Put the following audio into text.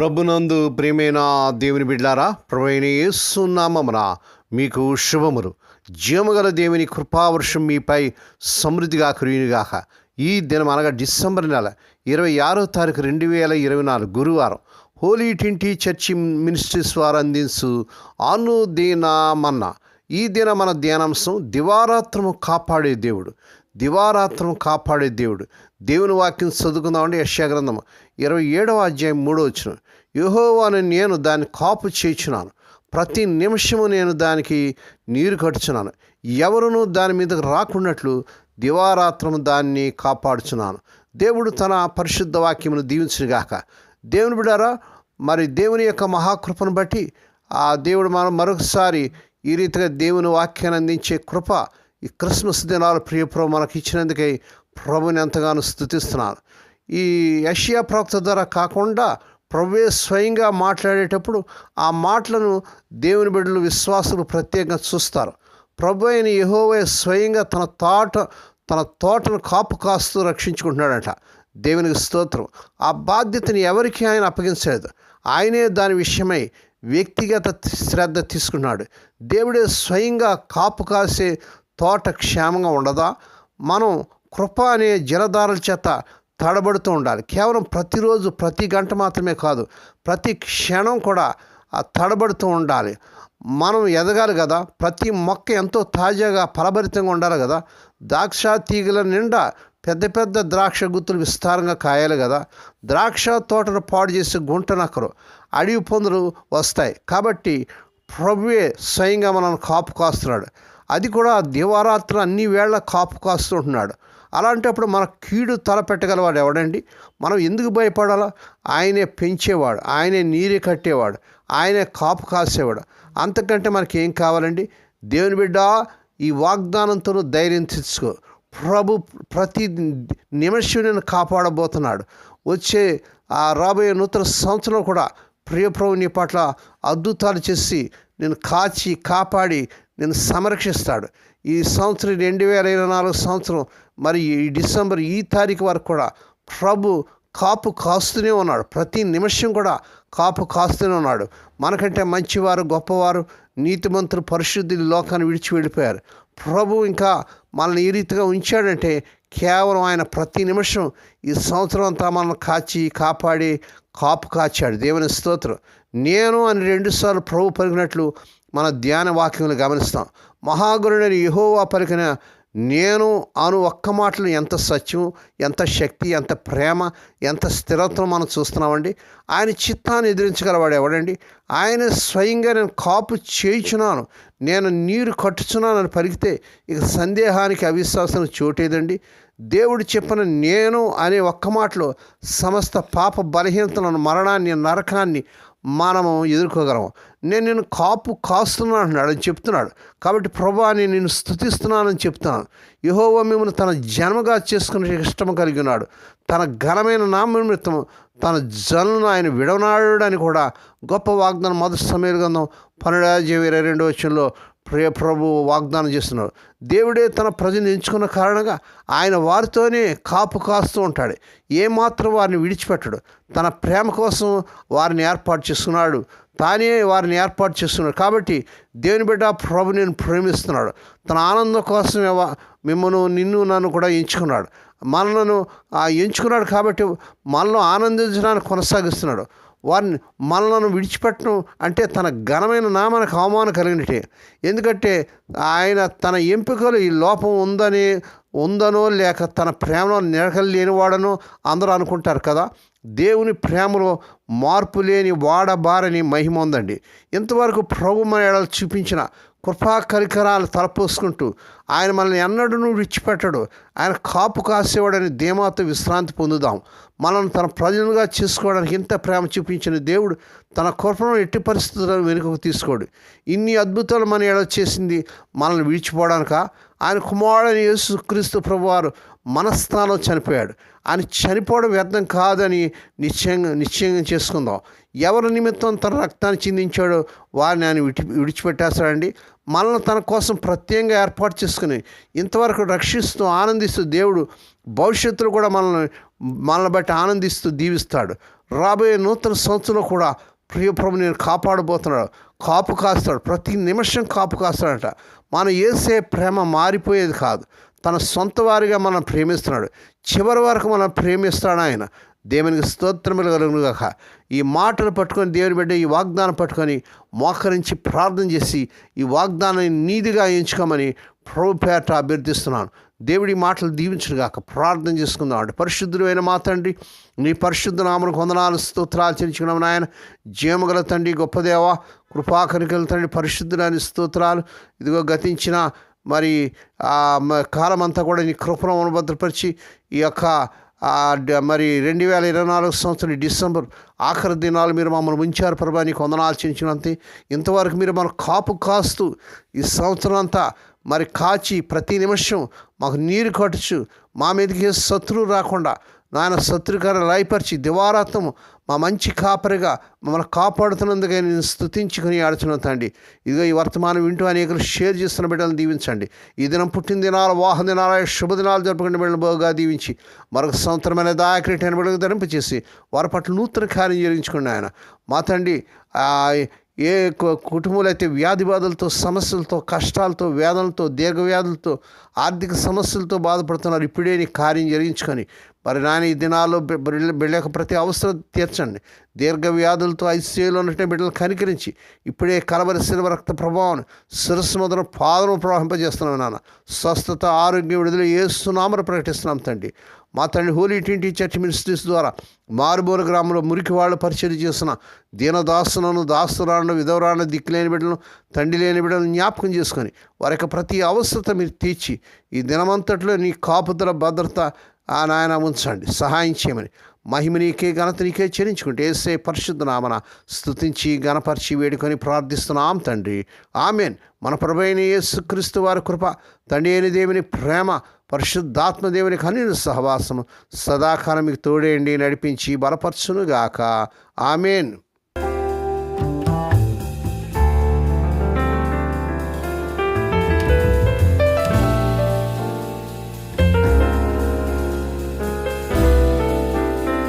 ప్రభునందు ప్రేమైన దేవుని బిడ్లారా ప్రభుణ యేసునామమున మీకు శుభములు. జీవగల దేవుని కృపావర్షం మీపై సమృద్ధిగా కురియునిగాక ఈ దినం అనగా డిసెంబర్ నెల ఇరవై ఆరో తారీఖు రెండు వేల ఇరవై నాలుగు గురువారం హోలీ ట్వంటీ చర్చి మినిస్ట్రీస్ వారు అందించు అనుదీనామన్న. ఈ దిన మన ధ్యానాంశం దివారాత్రము కాపాడే దేవుడు. దివారాత్రం కాపాడే దేవుడు. దేవుని వాక్యం చదువుకుందామంటే యశాగ్రంథం ఇరవై ఏడవ అధ్యాయం మూడో వచ్చిన యహోవాను నేను దాన్ని కాపు చేర్చున్నాను ప్రతి నిమిషము నేను దానికి నీరు కట్టుచున్నాను. ఎవరునూ దాని మీదకు రాకున్నట్లు దివారాత్రం దాన్ని కాపాడుచున్నాను. దేవుడు తన పరిశుద్ధ వాక్యమును దీవించుగాక దేవుని బిడారా మరి దేవుని యొక్క మహాకృపను బట్టి ఆ దేవుడు మనం మరొకసారి ఈ రీతిగా దేవుని వాక్యాన్ని అందించే కృప ఈ క్రిస్మస్ దినాలు ప్రియప్రభు మనకి ఇచ్చినందుకై ప్రభుని ఎంతగానో స్థుతిస్తున్నారు. ఈ యషియా ప్రవక్త ద్వారా కాకుండా ప్రభువే స్వయంగా మాట్లాడేటప్పుడు ఆ మాటలను దేవుని బిడ్డలు విశ్వాసులు ప్రత్యేకంగా చూస్తారు. ప్రభు అయిన యహోవే స్వయంగా తన తోట తన తోటను కాపు కాస్తూ రక్షించుకుంటున్నాడట. దేవునికి స్తోత్రం. ఆ బాధ్యతని ఎవరికి ఆయన అప్పగించలేదు. ఆయనే దాని విషయమై వ్యక్తిగత శ్రద్ధ తీసుకున్నాడు. దేవుడే స్వయంగా కాపు కాసే తోట క్షేమంగా ఉండదా? మనం కృప అనే జలధారల చేత తడబడుతూ ఉండాలి. కేవలం ప్రతిరోజు ప్రతి గంట మాత్రమే కాదు ప్రతి క్షణం కూడా తడబడుతూ ఉండాలి. మనం ఎదగాలి కదా? ప్రతి మొక్క ఎంతో తాజాగా ఫలభరితంగా ఉండాలి కదా? ద్రాక్ష తీగల నిండా పెద్ద పెద్ద ద్రాక్ష గుత్తులు విస్తారంగా కాయాలి కదా? ద్రాక్ష తోటను పాడు చేసి గుంట నక్కరు అడవి పొందులు వస్తాయి. కాబట్టి ప్రభువే స్వయంగా మనల్ని కాపు కాస్తున్నాడు అది కూడా దివారాత్రి అన్ని వేళ కాపు కాస్తుంటున్నాడు. అలాంటప్పుడు మన కీడు తలపెట్టగలవాడు ఎవడండి? మనం ఎందుకు భయపడాలా? ఆయనే పెంచేవాడు ఆయనే నీరు కట్టేవాడు ఆయనే కాపు కాసేవాడు. అంతకంటే మనకి ఏం కావాలండి? దేవుని బిడ్డ ఈ వాగ్దానంతో ధైర్యం తెచ్చుకో. ప్రభు ప్రతి నిమిషం నేను కాపాడబోతున్నాడు. వచ్చే ఆ రాబోయే నూతన సంవత్సరంలో కూడా ప్రియప్రభు నీ పట్ల అద్భుతాలు చేసి నేను కాచి కాపాడి నేను సంరక్షిస్తాడు. ఈ సంవత్సరం రెండు వేల ఇరవై నాలుగు సంవత్సరం మరి ఈ డిసెంబర్ ఈ తారీఖు వరకు కూడా ప్రభు కాపు కాస్తూనే ఉన్నాడు. ప్రతి నిమిషం కూడా కాపు కాస్తూనే ఉన్నాడు. మనకంటే మంచివారు గొప్పవారు నీతిమంతులు పరిశుద్ధులు లోకాన్ని విడిచి వెళ్ళిపోయారు. ప్రభు ఇంకా మనల్ని ఈ రీతిగా ఉంచాడంటే కేవలం ఆయన ప్రతి నిమిషం ఈ సంవత్సరం అంతా మనల్ని కాచి కాపాడి కాపు కాచాడు. దేవుని స్తోత్రం. నేను అని రెండుసార్లు ప్రభు పలికినట్లు మన ధ్యాన వాక్యములు గమనిస్తాం. మహాగురుడని యహోవా పలికిన నేను అను ఒక్క మాటలు ఎంత సత్యం ఎంత శక్తి ఎంత ప్రేమ ఎంత స్థిరత్వం మనం చూస్తున్నామండి? ఆయన చిత్తాన్ని ఎదిరించగలవాడు ఎవడండి? ఆయన స్వయంగా నేను కాపు చేయుచున్నాను. నేను నీరు కట్టుచున్నానని పరిగితే ఇక సందేహానికి అవిశ్వాసం చోటేదండి. దేవుడు చెప్పిన నేను అనే ఒక్క మాటలో సమస్త పాప బలహీనతలను మరణాన్ని నరకాన్ని మనము ఎదుర్కోగలము. నేను నేను కాపు కాస్తున్నాను అంటున్నాడు అని చెప్తున్నాడు. కాబట్టి ప్రభా నేను నిన్ను స్థుతిస్తున్నానని చెప్తున్నాను. యహోవా మిమ్మల్ని తన జన్మగా చేసుకునే ఇష్టం కలిగి ఉన్నాడు. తన ఘనమైన నామనిమిత్తం తన జనులను ఆయన విడవనాడు అని కూడా గొప్ప వాగ్దానం మొదటి సమయంలో గంధం పన్నెండు ఇరవై రెండు వచ్చంలో ప్రే ప్రభు వాగ్దానం చేస్తున్నాడు దేవుడే తన ప్రజను ఎంచుకున్న కారణంగా ఆయన వారితోనే కాపు కాస్తూ ఉంటాడు. ఏమాత్రం వారిని విడిచిపెట్టడు. తన ప్రేమ కోసం వారిని ఏర్పాటు చేసుకున్నాడు. తానే వారిని ఏర్పాటు చేస్తున్నాడు కాబట్టి దేవుని బిడ్డ ప్రభు నేను ప్రేమిస్తున్నాడు. తన ఆనందం కోసం మిమ్మల్ని నిన్ను నన్ను కూడా ఎంచుకున్నాడు. మనలను ఎంచుకున్నాడు కాబట్టి మనలో ఆనందించడానికి కొనసాగిస్తున్నాడు. వారిని మనలను విడిచిపెట్టడం అంటే తన ఘనమైన నామానికి అవమానం కలిగినట్టే. ఎందుకంటే ఆయన తన ఎంపికలు ఈ లోపం ఉందని ఉందనో లేక తన ప్రేమలో నిరకలు లేనివాడనో అందరూ అనుకుంటారు కదా. దేవుని ప్రేమలో మార్పు లేని వాడబారని మహిమ ఉందండి. ఇంతవరకు ప్రభు మన చూపించిన కృపా కరికరాలు తలపోసుకుంటూ ఆయన మనల్ని ఎన్నడూ విడిచిపెట్టడు. ఆయన కాపు కాసేవాడని ధీమాతో విశ్రాంతి పొందుదాం. మనం తన ప్రజలుగా చేసుకోవడానికి ఇంత ప్రేమ చూపించిన దేవుడు తన కృపను ఎట్టి పరిస్థితులను వెనుకకు తీసుకోడు. ఇన్ని అద్భుతాలు మన ఎడ చేసింది మనల్ని విడిచిపోవడానిక? ఆయన కుమారుడని యేసు క్రీస్తు ప్రభువారు మనస్థానం చనిపోయాడు. ఆయన చనిపోవడం వ్యర్థం కాదని నిశ్చయంగా నిశ్చయంగా చేసుకుందాం. ఎవరి నిమిత్తం తన రక్తాన్ని చిందించాడో వారిని ఆయన విడి విడిచిపెట్టేస్తాడండి. మనల్ని తన కోసం ప్రత్యేకంగా ఏర్పాటు చేసుకుని ఇంతవరకు రక్షిస్తూ ఆనందిస్తూ దేవుడు భవిష్యత్తులో కూడా మనల్ని మనల్ని బట్టి ఆనందిస్తూ దీవిస్తాడు. రాబోయే నూతన సంవత్సరంలో కూడా ప్రియప్రభు నేను కాపాడబోతున్నాడు. కాపు కాస్తాడు. ప్రతి నిమిషం కాపు కాస్తాడట. మనం వేసే ప్రేమ మారిపోయేది కాదు. తన సొంత వారిగా మనం ప్రేమిస్తున్నాడు. చివరి వరకు మనం ప్రేమిస్తాడు ఆయన. దేవునికి స్తోత్రములు కలుగునుగాక. ఈ మాటలు పట్టుకొని దేవుని బిడ్డ ఈ వాగ్దానం పట్టుకొని మోకరించి ప్రార్థన చేసి ఈ వాగ్దానాన్ని నీతిగా ఎంచుకోమని ప్రభు పేట అభ్యర్థిస్తున్నాను. దేవుడి మాటలు దీవించుగాక ప్రార్థన చేసుకుందామండి పరిశుద్ధుడైన పరిశుద్ధులైన మా తండ్రి నీ పరిశుద్ధ నామను కొందనాలు స్తోత్రాలు చెల్లించుకున్నాం నాయన. జీవగల తండ్రి గొప్పదేవ కృపాకరికల తండ్రి పరిశుద్ధులని స్తోత్రాలు. ఇదిగో గతించిన మరి కాలం అంతా కాలమంతా కూడా నీ కృపను అనుభద్రపరిచి ఈ యొక్క మరి రెండు వేల ఇరవై నాలుగు సంవత్సరం డిసెంబర్ ఆఖరి దినాలు మీరు మమ్మల్ని ఉంచారు ప్రభా. నీకు వందనాలు చెల్లించినంతే. ఇంతవరకు మీరు మన కాపు కాస్తూ ఈ సంవత్సరం అంతా మరి కాచి ప్రతి నిమిషం మాకు నీరు కట్టచ్చు మా మీదకి శత్రువు రాకుండా నాయన శత్రుకారు లయపరిచి దివారాత్వం మా మంచి కాపరిగా మమ్మల్ని కాపాడుతున్నందుకే నేను స్థుతించుకుని ఆడుతున్నాను తండి ఇదిగో ఈ వర్తమానం వింటూ అనేకలు షేర్ చేస్తున్న బిడ్డలను దీవించండి. ఈ దినం పుట్టిన దినాలు వాహన దినాలు శుభదినాలు జరుపుకునే బిడ్డలు బాగా దీవించి మరొక సంవత్సరమైన దాయకరిటైన బిడ్డలకు ధరింపచేసి వారి పట్ల నూతన కార్యం జరిగించుకోండి ఆయన మా తండ్రి ఆ, ఏ కు- కుటుంబాలు అయితే వ్యాధి బాధలతో సమస్యలతో కష్టాలతో వేదనలతో దీర్ఘవ్యాధులతో ఆర్థిక సమస్యలతో బాధపడుతున్నారు. ఇప్పుడే నీ కార్యం జరిగించుకొని. మరి నాయన ఈ దినాల్లో బి- ప్రతి అవసరం తీర్చండి. దీర్ఘ వ్యాధులతో ఐసీయూలో ఉన్నట్టు బిడ్డలు కనికరించి. ఇప్పుడే కలవరి శిల్వ రక్త ప్రభావం శిరస్సు మొదలు పాదము ప్రవహింపజేస్తున్నాం నాన్న. స్వస్థత ఆరోగ్యం విడుదల ఏస్తున్నామని ప్రకటిస్తున్నాం తండ్రి. మా తండ్రి హోలీ ట్వంటీ చర్చ్ మినిస్ట్రీస్ ద్వారా మారుమూల గ్రామంలో మురికి వాళ్ళు పరిచయం చేసిన దీనదాసులను దాస్తురాలను విధవరాను దిక్కులేని బిడ్డలను తండ్రి లేని బిడ్డలను జ్ఞాపకం చేసుకొని వారి యొక్క ప్రతి అవసరత మీరు తీర్చి ఈ దినమంతట్లో నీ కాపుదల భద్రత ఆ నాయన ఉంచండి. సహాయం చేయమని మహిమ నీకే ఘనత నీకే చెల్లించుకుంటే ఏసే పరిశుద్ధ నామన స్థుతించి గణపరిచి వేడుకొని ప్రార్థిస్తున్నాం తండ్రి. ఆమెన్. మన ప్రభైన యేసుక్రీస్తు వారి కృప తండ్రి అయిన దేవుని ప్రేమ పరిశుద్ధాత్మ దేవుని కనీన సహవాసము. సదాకాలం మీకు తోడేయండి నడిపించి బలపరచునుగాక. ఆమెన్.